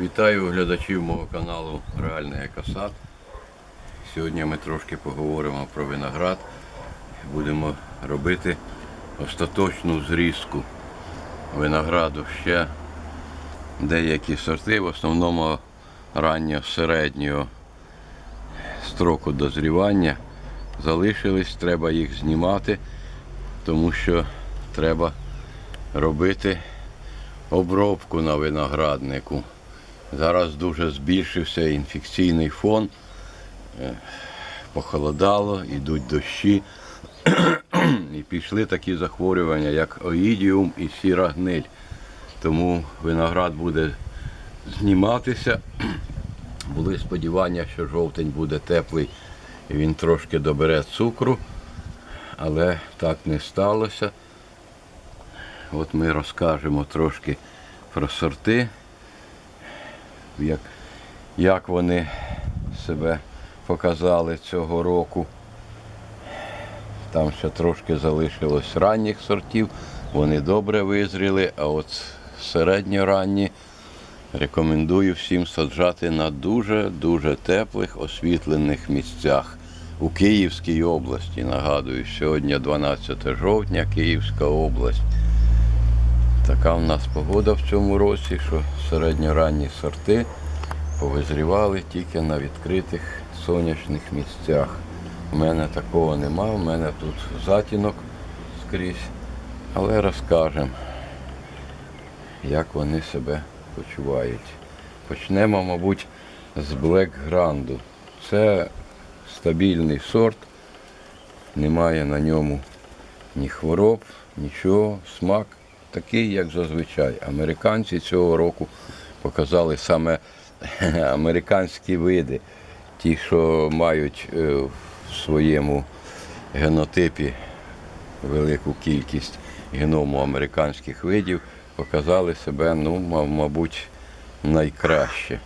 Вітаю глядачів мого каналу Реальний Екосад. Сьогодні ми трошки поговоримо про виноград. Будемо робити остаточну зрізку винограду. Ще деякі сорти, в основному раннього середнього строку дозрівання залишились, треба їх знімати, тому що треба робити обробку на винограднику. Зараз дуже збільшився інфекційний фон. Е, Похолодало, йдуть дощі. І пішли такі захворювання, як оїдіум і сіра гниль. Тому виноград буде зніматися. Були сподівання, що жовтень буде теплий і він трошки добере цукру, але так не сталося. От ми розкажемо трошки про сорти, як, як вони себе показали цього року. Там ще трошки залишилось ранніх сортів, вони добре визріли, а от середньоранні рекомендую всім саджати на дуже-дуже теплих освітлених місцях. У Київській області, нагадую, сьогодні 12 жовтня, Київська область. Така в нас погода в цьому році, що середньоранні сорти повизрівали тільки на відкритих сонячних місцях. У мене такого нема, у мене тут затінок скрізь. Але розкажемо, як вони себе почувають. Почнемо, мабуть, з Black Гранду. Це стабільний сорт, немає на ньому ні хвороб, нічого, смак такий, як зазвичай. Американці цього року показали саме американські види, ті, що мають е, в своєму генотипі велику кількість геному американських видів, показали себе, ну, мабуть, найкраще.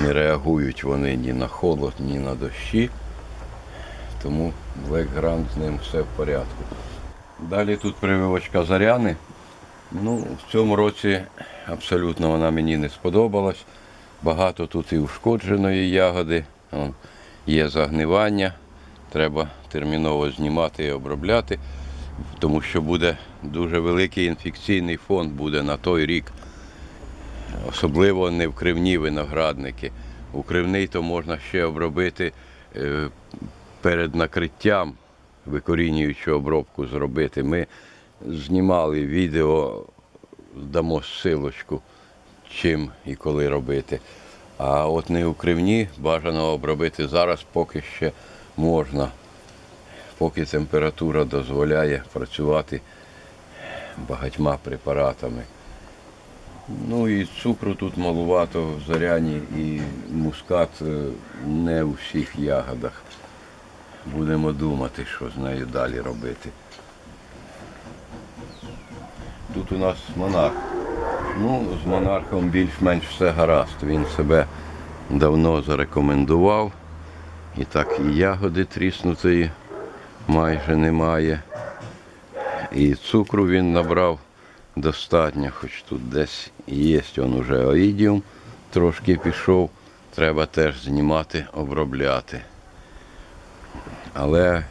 Не реагують вони ні на холод, ні на дощі. Тому Black Grand з ним все в порядку. Далі тут прививочка заряни. Ну, в цьому році абсолютно вона мені не сподобалась. Багато тут і ушкодженої ягоди, є загнивання. Треба терміново знімати і обробляти, тому що буде дуже великий інфекційний фонд буде на той рік. Особливо не в кривні виноградники. У кривний то можна ще обробити е, перед накриттям, викорінюючу обробку зробити. Ми знімали відео, дамо силочку, чим і коли робити. А от не у кривні бажано обробити зараз, поки ще можна, поки температура дозволяє працювати багатьма препаратами. Ну і цукру тут малувато в зоряні і мускат е, не у всіх ягодах. Будемо думати, що з нею далі робити. Тут у нас монарх. Ну, з монархом більш-менш все гаразд. Він себе давно зарекомендував. І так і ягоди тріснутої майже немає. І цукру він набрав достатньо, хоч тут десь є он уже оїдіум, трошки пішов, треба теж знімати, обробляти. Але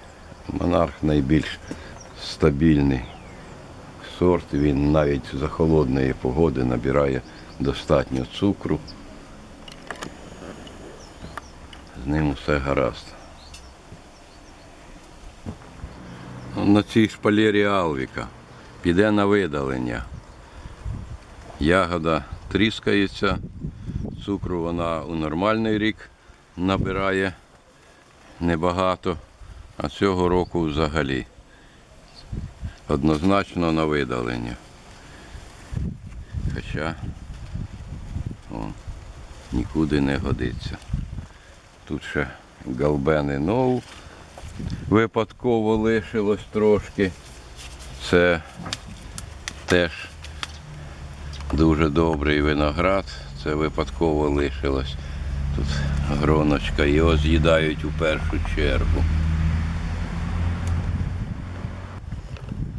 монарх найбільш стабільний сорт, він навіть за холодної погоди набирає достатньо цукру. З ним усе гаразд. На цій шпалері Алвіка піде на видалення. Ягода тріскається, цукру вона у нормальний рік набирає небагато, а цього року взагалі однозначно на видалення. Хоча о, нікуди не годиться. Тут ще галбени ноу випадково лишилось трошки. Це теж дуже добрий виноград. Це випадково лишилось. Тут гроночка, його з'їдають у першу чергу.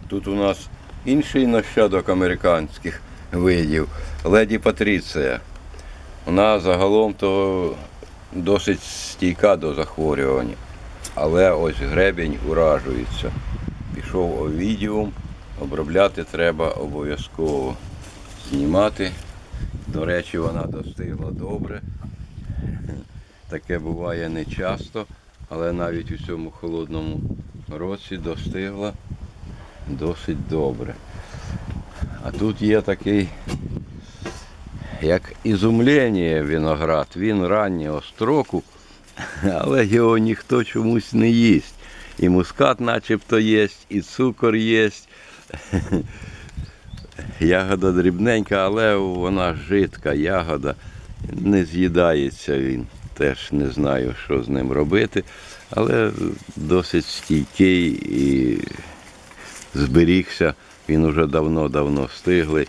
Тут у нас інший нащадок американських видів. Леді Патріція. Вона загалом то досить стійка до захворювання. Але ось гребінь уражується. Пішов овідіум, обробляти треба обов'язково. Знімати. До речі, вона достигла добре. Таке буває не часто, але навіть у цьому холодному році достигла досить добре. А тут є такий, як ізумлення виноград. Він раннього строку, але його ніхто чомусь не їсть. І мускат начебто є, і цукор є. Ягода дрібненька, але вона жидка ягода. Не з'їдається він. Теж не знаю, що з ним робити. Але досить стійкий і зберігся. Він уже давно-давно стиглий.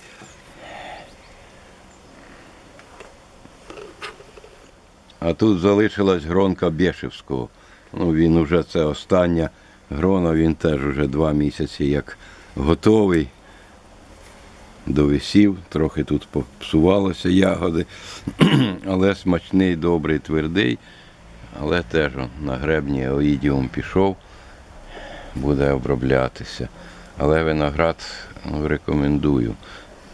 А тут залишилась гронка Бєшевського. Ну, він уже це остання грона, він теж уже два місяці як готовий. Довисів, трохи тут попсувалося ягоди, але смачний, добрий, твердий. Але теж на гребні оїдіум пішов, буде оброблятися. Але виноград ну, рекомендую.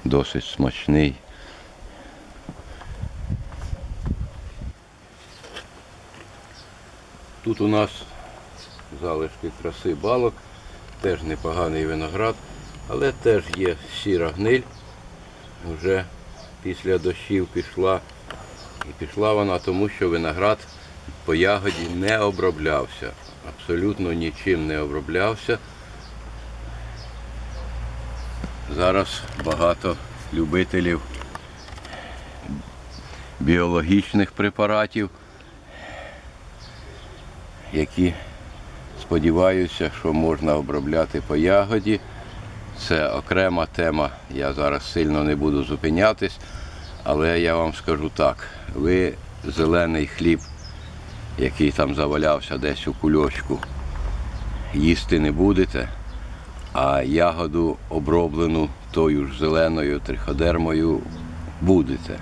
Досить смачний. Тут у нас залишки краси балок, теж непоганий виноград, але теж є сіра гниль. Вже після дощів пішла. І пішла вона тому, що виноград по ягоді не оброблявся. Абсолютно нічим не оброблявся. Зараз багато любителів біологічних препаратів, які сподіваюся, що можна обробляти по ягоді. Це окрема тема, я зараз сильно не буду зупинятись, але я вам скажу так, ви зелений хліб, який там завалявся десь у кульочку, їсти не будете, а ягоду оброблену тою ж зеленою триходермою будете.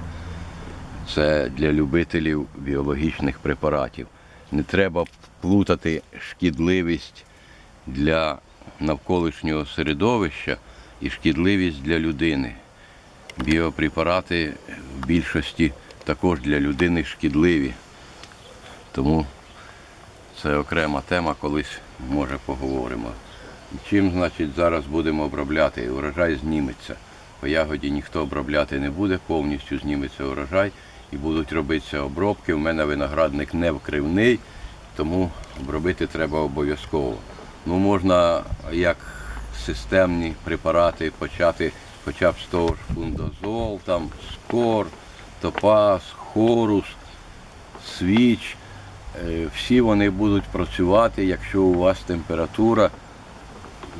Це для любителів біологічних препаратів. Не треба плутати шкідливість для навколишнього середовища і шкідливість для людини. Біопрепарати в більшості також для людини шкідливі. Тому це окрема тема, колись може поговоримо. Чим, значить, зараз будемо обробляти? Урожай зніметься. По ягоді ніхто обробляти не буде, повністю зніметься урожай і будуть робитися обробки. У мене виноградник не вкривний, тому обробити треба обов'язково. Ну, можна як системні препарати почати хоча б з того ж фундазол, там скор, топаз, хорус, свіч. Е, Всі вони будуть працювати, якщо у вас температура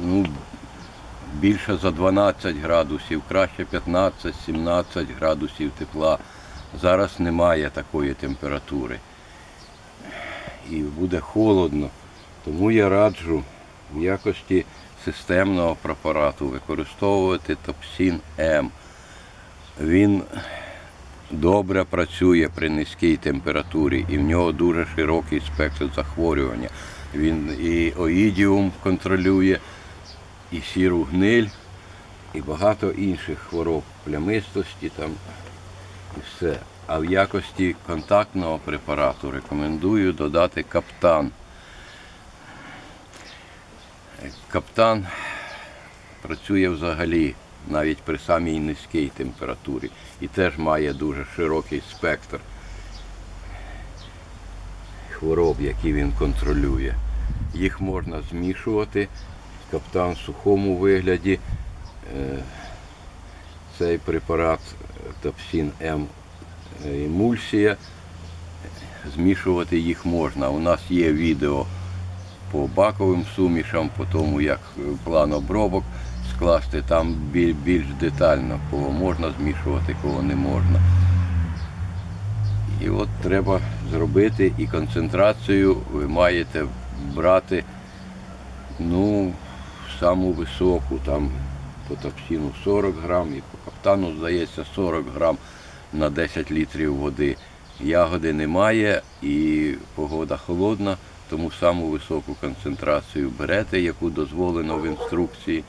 ну, більше за 12 градусів, краще 15-17 градусів тепла. Зараз немає такої температури. І буде холодно. Тому я раджу в якості системного препарату використовувати топсін М. Він добре працює при низькій температурі і в нього дуже широкий спектр захворювання. Він і оїдіум контролює, і сіру гниль, і багато інших хвороб плямистості там і все. А в якості контактного препарату рекомендую додати каптан. Каптан працює взагалі навіть при самій низькій температурі і теж має дуже широкий спектр хвороб, які він контролює. Їх можна змішувати. Каптан в сухому вигляді. Е, Цей препарат Топсін М е, емульсія. Змішувати їх можна. У нас є відео по баковим сумішам, по тому, як е, план обробок скласти, там більш детально, кого можна змішувати, кого не можна. І от треба зробити і концентрацію ви маєте брати ну, саму високу, там по топсіну 40 грам і по каптану, здається, 40 грам на 10 літрів води. Ягоди немає і погода холодна, тому саму високу концентрацію берете, яку дозволено в інструкції,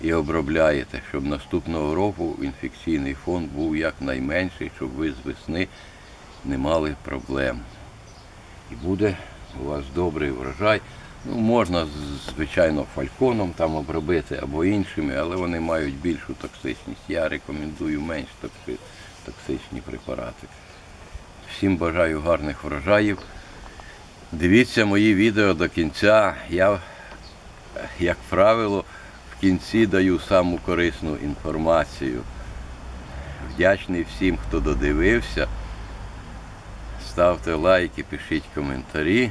і обробляєте, щоб наступного року інфекційний фон був якнайменший, щоб ви з весни не мали проблем. І буде у вас добрий врожай. Ну, можна, звичайно, фальконом там обробити або іншими, але вони мають більшу токсичність. Я рекомендую менш токси- токсичні препарати. Всім бажаю гарних врожаїв. Дивіться мої відео до кінця. Я, як правило, в кінці даю саму корисну інформацію. Вдячний всім, хто додивився. Ставте лайки, пишіть коментарі.